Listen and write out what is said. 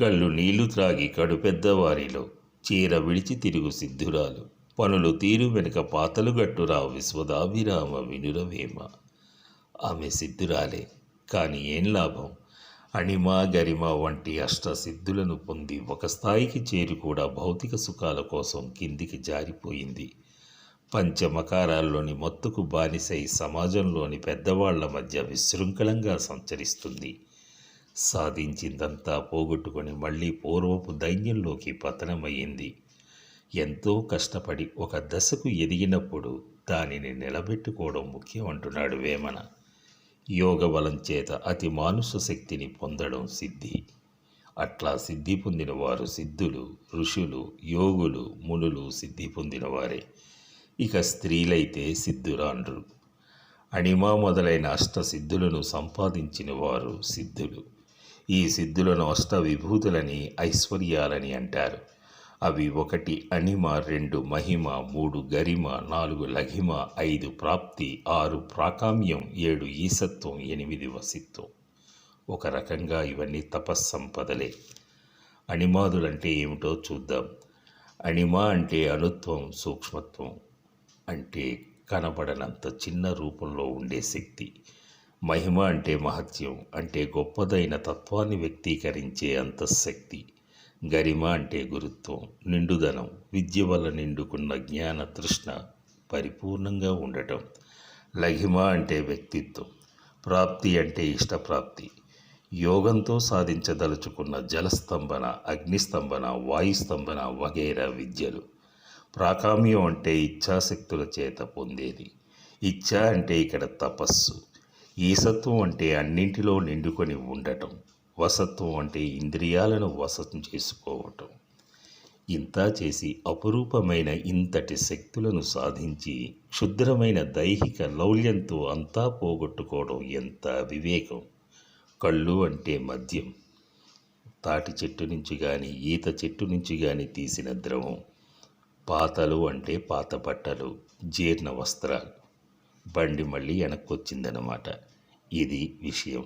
కళ్ళు నీళ్ళు త్రాగి కడు పెద్దవారిలో. చీర విడిచి తిరుగు సిద్ధురాలు. పనులు తీరు వెనుక పాతలు గట్టురా విశ్వదాభిరామ వినురవేమ. ఆమె సిద్ధురాలే. కానీ ఏం లాభం? అణిమ గరిమ వంటి అష్ట సిద్ధులను పొంది ఒక స్థాయికి చేరి కూడా భౌతిక సుఖాల కోసం కిందికి జారిపోయింది. పంచమకారాల్లోని మొత్తుకు బానిసై సమాజంలోని పెద్దవాళ్ళ మధ్య విశృంఖలంగా సంచరిస్తుంది. సాధించిందంతా పోగొట్టుకొని మళ్ళీ పూర్వపు దైన్యంలోకి పతనమయ్యింది. ఎంతో కష్టపడి ఒక దశకు ఎదిగినప్పుడు దానిని నిలబెట్టుకోవడం ముఖ్యం అంటున్నాడు వేమన. యోగ బలం చేత అతి మానుష శక్తిని పొందడం సిద్ధి. అట్లా సిద్ధి పొందిన వారు సిద్ధులు ఋషులు యోగులు మునులు సిద్ధి పొందినవారే. ఇక స్త్రీలైతే సిద్ధురాండ్రు. అణిమ మొదలైన అష్ట సిద్ధులను సంపాదించిన వారు సిద్ధులు. ఈ సిద్ధులను అష్ట విభూతులని ఐశ్వర్యాలని అంటారు. అవి ఒకటి అణిమ రెండు మహిమ మూడు గరిమ నాలుగు లఘిమ ఐదు ప్రాప్తి ఆరు ప్రాకామ్యం ఏడు ఈసత్వం ఎనిమిది వసిత్వం. ఒక రకంగా ఇవన్నీ తపస్సంపదలే. అణిమాదులంటే ఏమిటో చూద్దాం. అణిమ అంటే అణుత్వం సూక్ష్మత్వం. అంటే కనబడనంత చిన్న రూపంలో ఉండే శక్తి. మహిమ అంటే మహత్యం అంటే గొప్పదైన తత్వాన్ని వ్యక్తీకరించే అంతఃశక్తి. గరిమ అంటే గురుత్వం నిండుదనం విద్య వల్ల నిండుకున్న జ్ఞాన తృష్ణ పరిపూర్ణంగా ఉండటం. లఘిమ అంటే వ్యక్తిత్వం ప్రాప్తి అంటే ఇష్టప్రాప్తి. యోగంతో సాధించదలుచుకున్న జలస్తంభన అగ్నిస్తంభన వాయుస్తంభన వగైరా విద్యలు. ప్రాకామ్యం అంటే ఇచ్ఛాశక్తుల చేత పొందేది. ఇచ్ఛ అంటే ఇక్కడ తపస్సు ఈసత్వం అంటే అన్నింటిలో నిండుకొని ఉండటం. వసత్వం అంటే ఇంద్రియాలను వసతం చేసుకోవటం. ఇంత చేసి అపురూపమైన ఇంతటి శక్తులను సాధించి క్షుద్రమైన దైహిక లౌల్యంతో అంతా పోగొట్టుకోవడం ఎంత వివేకం. కళ్ళు అంటే మద్యం. తాటి చెట్టు నుంచి కానీ ఈత చెట్టు నుంచి కానీ తీసిన ద్రవం. పాతలు అంటే పాత బట్టలు జీర్ణ వస్త్రాలు. బండి మళ్ళీ వెనక్కొచ్చిందనమాట ఇది విషయం